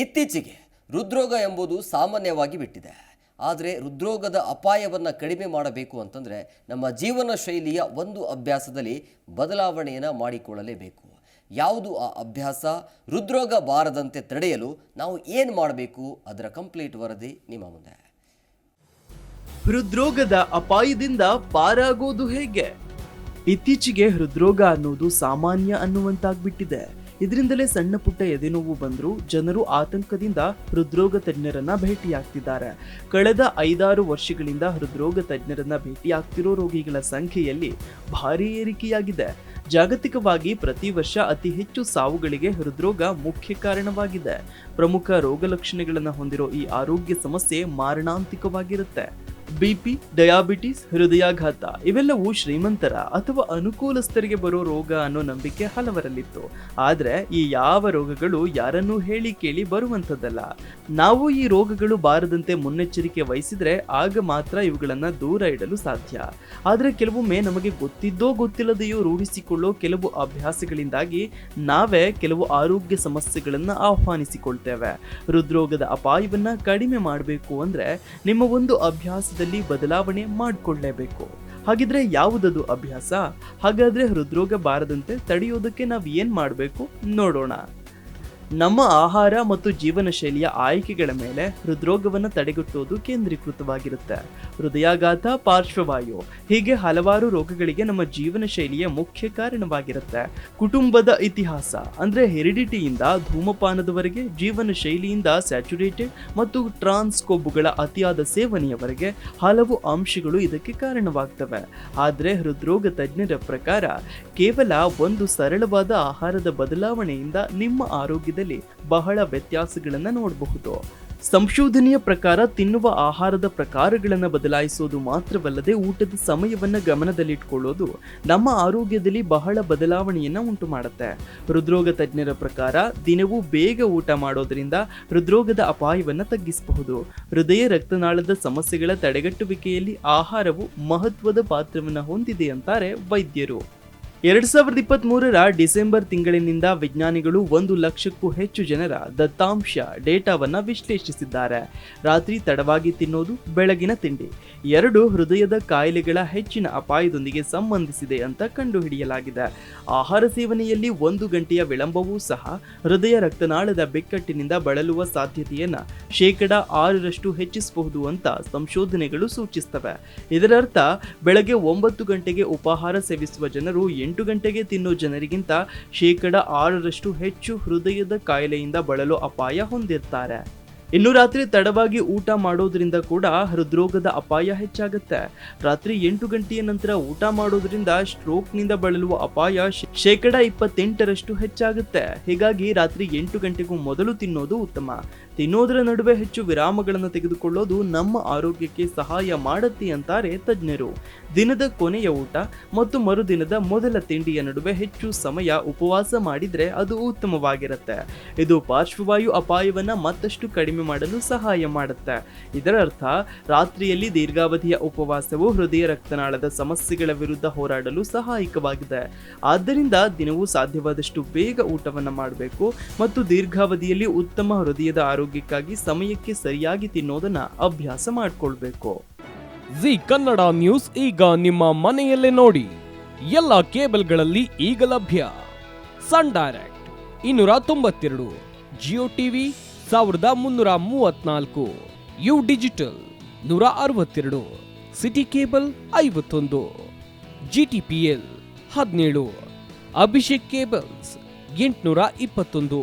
ಇತ್ತೀಚೆಗೆ ಹೃದ್ರೋಗ ಎಂಬುದು ಸಾಮಾನ್ಯವಾಗಿ ಬಿಟ್ಟಿದೆ. ಆದರೆ ಹೃದ್ರೋಗದ ಅಪಾಯವನ್ನು ಕಡಿಮೆ ಮಾಡಬೇಕು ಅಂತಂದರೆ ನಮ್ಮ ಜೀವನ ಶೈಲಿಯ ಒಂದು ಅಭ್ಯಾಸದಲ್ಲಿ ಬದಲಾವಣೆಯನ್ನು ಮಾಡಿಕೊಳ್ಳಲೇಬೇಕು. ಯಾವುದು ಆ ಅಭ್ಯಾಸ? ಹೃದ್ರೋಗ ಬಾರದಂತೆ ತಡೆಯಲು ನಾವು ಏನು ಮಾಡಬೇಕು? ಅದರ ಕಂಪ್ಲೀಟ್ ವರದಿ ನಿಮ್ಮ ಮುಂದೆ. ಹೃದ್ರೋಗದ ಅಪಾಯದಿಂದ ಪಾರಾಗೋದು ಹೇಗೆ? ಇತ್ತೀಚೆಗೆ ಹೃದ್ರೋಗ ಅನ್ನೋದು ಸಾಮಾನ್ಯ ಅನ್ನುವಂತಾಗ್ಬಿಟ್ಟಿದೆ. ಇದರಿಂದಲೇ ಸಣ್ಣ ಪುಟ್ಟ ಎದೆನೋವು ಬಂದರೂ ಜನರು ಆತಂಕದಿಂದ ಹೃದ್ರೋಗ ತಜ್ಞರನ್ನ ಭೇಟಿಯಾಗ್ತಿದ್ದಾರೆ. ಕಳೆದ ಐದಾರು ವರ್ಷಗಳಿಂದ ಹೃದ್ರೋಗ ತಜ್ಞರನ್ನ ಭೇಟಿಯಾಗ್ತಿರೋ ರೋಗಿಗಳ ಸಂಖ್ಯೆಯಲ್ಲಿ ಭಾರಿ ಏರಿಕೆಯಾಗಿದೆ. ಜಾಗತಿಕವಾಗಿ ಪ್ರತಿ ವರ್ಷ ಅತಿ ಹೆಚ್ಚು ಸಾವುಗಳಿಗೆ ಹೃದ್ರೋಗ ಮುಖ್ಯ ಕಾರಣವಾಗಿದೆ. ಪ್ರಮುಖ ರೋಗ ಲಕ್ಷಣಗಳನ್ನು ಹೊಂದಿರೋ ಈ ಆರೋಗ್ಯ ಸಮಸ್ಯೆ ಮಾರಣಾಂತಿಕವಾಗಿರುತ್ತೆ. ಬಿಪಿ ಡಯಾಬಿಟಿಸ್ ಹೃದಯಾಘಾತ, ಇವೆಲ್ಲವೂ ಶ್ರೀಮಂತರ ಅಥವಾ ಅನುಕೂಲಸ್ಥರಿಗೆ ಬರೋ ರೋಗ ಅನ್ನೋ ನಂಬಿಕೆ ಹಲವರಲ್ಲಿತ್ತು. ಆದರೆ ಈ ಯಾವ ರೋಗಗಳು ಯಾರನ್ನೂ ಹೇಳಿ ಕೇಳಿ ಬರುವಂಥದ್ದಲ್ಲ. ನಾವು ಈ ರೋಗಗಳು ಬಾರದಂತೆ ಮುನ್ನೆಚ್ಚರಿಕೆ ವಹಿಸಿದ್ರೆ ಆಗ ಮಾತ್ರ ಇವುಗಳನ್ನು ದೂರ ಇಡಲು ಸಾಧ್ಯ. ಆದರೆ ಕೆಲವೊಮ್ಮೆ ನಮಗೆ ಗೊತ್ತಿದ್ದೋ ಗೊತ್ತಿಲ್ಲದೆಯೋ ರೂಢಿಸಿಕೊಳ್ಳೋ ಕೆಲವು ಅಭ್ಯಾಸಗಳಿಂದಾಗಿ ನಾವೇ ಕೆಲವು ಆರೋಗ್ಯ ಸಮಸ್ಯೆಗಳನ್ನು ಆಹ್ವಾನಿಸಿಕೊಳ್ತೇವೆ. ಹೃದ್ರೋಗದ ಅಪಾಯವನ್ನು ಕಡಿಮೆ ಮಾಡಬೇಕು ಅಂದರೆ ನಿಮ್ಮ ಒಂದು ಅಭ್ಯಾಸದಲ್ಲಿ ಬದಲಾವಣೆ ಮಾಡಿಕೊಳ್ಳಲೇಬೇಕು ಹಾಗಿದ್ರೆ ಯಾವುದದು ಅಭ್ಯಾಸ? ಹಾಗಾದ್ರೆ ಹೃದ್ರೋಗ ಬಾರದಂತೆ ತಡೆಯೋದಕ್ಕೆ ನಾವು ಏನ್ ಮಾಡಬೇಕು? ನೋಡೋಣ. ನಮ್ಮ ಆಹಾರ ಮತ್ತು ಜೀವನ ಶೈಲಿಯ ಆಯ್ಕೆಗಳ ಮೇಲೆ ಹೃದ್ರೋಗವನ್ನು ತಡೆಗಟ್ಟುವುದು ಕೇಂದ್ರೀಕೃತವಾಗಿರುತ್ತೆ. ಹೃದಯಾಘಾತ, ಪಾರ್ಶ್ವವಾಯು ಹೀಗೆ ಹಲವಾರು ರೋಗಗಳಿಗೆ ನಮ್ಮ ಜೀವನ ಶೈಲಿಯ ಮುಖ್ಯ ಕಾರಣವಾಗಿರುತ್ತೆ. ಕುಟುಂಬದ ಇತಿಹಾಸ ಅಂದ್ರೆ ಹೆರಿಡಿಟಿಯಿಂದ ಧೂಮಪಾನದವರೆಗೆ ಜೀವನ ಶೈಲಿಯಿಂದ ಸ್ಯಾಚುರೇಟೆಡ್ ಮತ್ತು ಟ್ರಾನ್ಸ್ ಕೊಬ್ಬುಗಳ ಅತಿಯಾದ ಸೇವನೆಯವರೆಗೆ ಹಲವು ಅಂಶಗಳು ಇದಕ್ಕೆ ಕಾರಣವಾಗ್ತವೆ. ಆದರೆ ಹೃದ್ರೋಗ ತಜ್ಞರ ಪ್ರಕಾರ ಕೇವಲ ಒಂದು ಸರಳವಾದ ಆಹಾರದ ಬದಲಾವಣೆಯಿಂದ ನಿಮ್ಮ ಆರೋಗ್ಯದಲ್ಲಿ ಬಹಳ ವ್ಯತ್ಯಾಸಗಳನ್ನು ನೋಡಬಹುದು. ಸಂಶೋಧನೆಯ ಪ್ರಕಾರ ತಿನ್ನುವ ಆಹಾರದ ಪ್ರಕಾರಗಳನ್ನು ಬದಲಾಯಿಸೋದು ಮಾತ್ರವಲ್ಲದೆ ಊಟದ ಸಮಯವನ್ನು ಗಮನದಲ್ಲಿಟ್ಕೊಳ್ಳೋದು ನಮ್ಮ ಆರೋಗ್ಯದಲ್ಲಿ ಬಹಳ ಬದಲಾವಣೆಯನ್ನು ಉಂಟು ಮಾಡುತ್ತೆ ಹೃದ್ರೋಗ ತಜ್ಞರ ಪ್ರಕಾರ ದಿನವೂ ಬೇಗ ಊಟ ಮಾಡೋದರಿಂದ ಹೃದ್ರೋಗದ ಅಪಾಯವನ್ನು ತಗ್ಗಿಸಬಹುದು. ಹೃದಯ ರಕ್ತನಾಳದ ಸಮಸ್ಯೆಗಳ ತಡೆಗಟ್ಟುವಿಕೆಯಲ್ಲಿ ಆಹಾರವು ಮಹತ್ವದ ಪಾತ್ರವನ್ನು ಹೊಂದಿದೆ ಅಂತಾರೆ ವೈದ್ಯರು. ಎರಡ್ ಸಾವಿರದ ಇಪ್ಪತ್ತ್ ಮೂರರ ಡಿಸೆಂಬರ್ ತಿಂಗಳಿನಿಂದ ವಿಜ್ಞಾನಿಗಳು ಒಂದು ಲಕ್ಷಕ್ಕೂ ಹೆಚ್ಚು ಜನರ ದತ್ತಾಂಶ ಡೇಟಾವನ್ನು ವಿಶ್ಲೇಷಿಸಿದ್ದಾರೆ. ರಾತ್ರಿ ತಡವಾಗಿ ತಿನ್ನೋದು, ಬೆಳಗಿನ ತಿಂಡಿ. ಎರಡು ಹೃದಯದ ಕಾಯಿಲೆಗಳ ಹೆಚ್ಚಿನ ಅಪಾಯದೊಂದಿಗೆ ಸಂಬಂಧಿಸಿದೆ ಅಂತ ಕಂಡುಹಿಡಿಯಲಾಗಿದೆ. ಆಹಾರ ಸೇವನೆಯಲ್ಲಿ ಒಂದು ಗಂಟೆಯ ವಿಳಂಬವೂ ಸಹ ಹೃದಯ ರಕ್ತನಾಳದ ಬಿಕ್ಕಟ್ಟಿನಿಂದ ಬಳಲುವ ಸಾಧ್ಯತೆಯನ್ನು ಶೇಕಡ ಆರರಷ್ಟು ಹೆಚ್ಚಿಸಬಹುದು ಅಂತ ಸಂಶೋಧನೆಗಳು ಸೂಚಿಸ್ತವೆ. ಇದರರ್ಥ, ಬೆಳಗ್ಗೆ ಒಂಬತ್ತು ಗಂಟೆಗೆ ಉಪಾಹಾರ ಸೇವಿಸುವ ಜನರು ಎಂಟು ಗಂಟೆಗೆ ತಿನ್ನೋ ಜನರಿಗಿಂತ ಶೇಕಡ ಆರರಷ್ಟು ಹೆಚ್ಚು ಹೃದಯದ ಕಾಯಿಲೆಯಿಂದ ಬಳಲು ಅಪಾಯ ಹೊಂದಿರ್ತಾರೆ. ಇನ್ನು ರಾತ್ರಿ ತಡವಾಗಿ ಊಟ ಮಾಡೋದ್ರಿಂದ ಕೂಡ ಹೃದ್ರೋಗದ ಅಪಾಯ ಹೆಚ್ಚಾಗುತ್ತೆ. ರಾತ್ರಿ ಎಂಟು ಗಂಟೆಯ ನಂತರ ಊಟ ಮಾಡೋದ್ರಿಂದ ಸ್ಟ್ರೋಕ್ನಿಂದ ಬಳಲುವ ಅಪಾಯ ಶೇಕಡ ಇಪ್ಪತ್ತೆಂಟರಷ್ಟು ಹೆಚ್ಚಾಗುತ್ತೆ. ಹೀಗಾಗಿ ರಾತ್ರಿ ಎಂಟು ಗಂಟೆಗೂ ಮೊದಲು ತಿನ್ನೋದು ಉತ್ತಮ. ತಿನ್ನೋದರ ನಡುವೆ ಹೆಚ್ಚು ವಿರಾಮಗಳನ್ನು ತೆಗೆದುಕೊಳ್ಳೋದು ನಮ್ಮ ಆರೋಗ್ಯಕ್ಕೆ ಸಹಾಯ ಮಾಡುತ್ತೆ ಅಂತಾರೆ ತಜ್ಞರು. ದಿನದ ಕೊನೆಯ ಊಟ ಮತ್ತು ಮರುದಿನದ ಮೊದಲ ತಿಂಡಿಯ ನಡುವೆ ಹೆಚ್ಚು ಸಮಯ ಉಪವಾಸ ಮಾಡಿದ್ರೆ ಅದು ಉತ್ತಮವಾಗಿರುತ್ತೆ. ಇದು ಪಾರ್ಶ್ವವಾಯು ಅಪಾಯವನ್ನ ಮತ್ತಷ್ಟು ಕಡಿಮೆ ಮಾಡಲು ಸಹಾಯ ಮಾಡುತ್ತೆ. ಇದರರ್ಥ, ರಾತ್ರಿಯಲ್ಲಿ ದೀರ್ಘಾವಧಿಯ ಉಪವಾಸವು ಹೃದಯ ರಕ್ತನಾಳದ ಸಮಸ್ಯೆಗಳ ವಿರುದ್ಧ ಹೋರಾಡಲು ಸಹಾಯಕವಾಗಿದೆ. ಆದ್ದರಿಂದ ದಿನವೂ ಸಾಧ್ಯವಾದಷ್ಟು ಬೇಗ ಊಟವನ್ನು ಮಾಡಬೇಕು ಮತ್ತು ದೀರ್ಘಾವಧಿಯಲ್ಲಿ ಉತ್ತಮ ಹೃದಯದ ಆರೋಗ್ಯಕ್ಕಾಗಿ ಸಮಯಕ್ಕೆ ಸರಿಯಾಗಿ ತಿನ್ನೋದನ್ನ ಅಭ್ಯಾಸ ಮಾಡಿಕೊಳ್ಬೇಕು. ಜಿ ಕನ್ನಡ ನ್ಯೂಸ್ ಈಗ ನಿಮ್ಮ ಮನೆಯಲ್ಲೇ ನೋಡಿ. ಎಲ್ಲ ಕೇಬಲ್ಗಳಲ್ಲಿ ಈಗ ಲಭ್ಯ. ಸನ್ ಡೈರೆಕ್ಟ್ ಇನ್ನೂರ ತೊಂಬತ್ತೆರಡು, ಜಿಯೋ ಟಿವಿ ಸಾವಿರದ ಮುನ್ನೂರ ಮೂವತ್ನಾಲ್ಕು ಯು ಡಿಜಿಟಲ್ ನೂರ ಅರವತ್ತೆರಡು, ಸಿಟಿ ಕೇಬಲ್ ಐವತ್ತೊಂದು ಜಿ ಟಿ ಪಿ ಎಲ್ ಹದಿನೇಳು, ಅಭಿಷೇಕ್ ಕೇಬಲ್ಸ್ ಎಂಟುನೂರ ಇಪ್ಪತ್ತೊಂದು.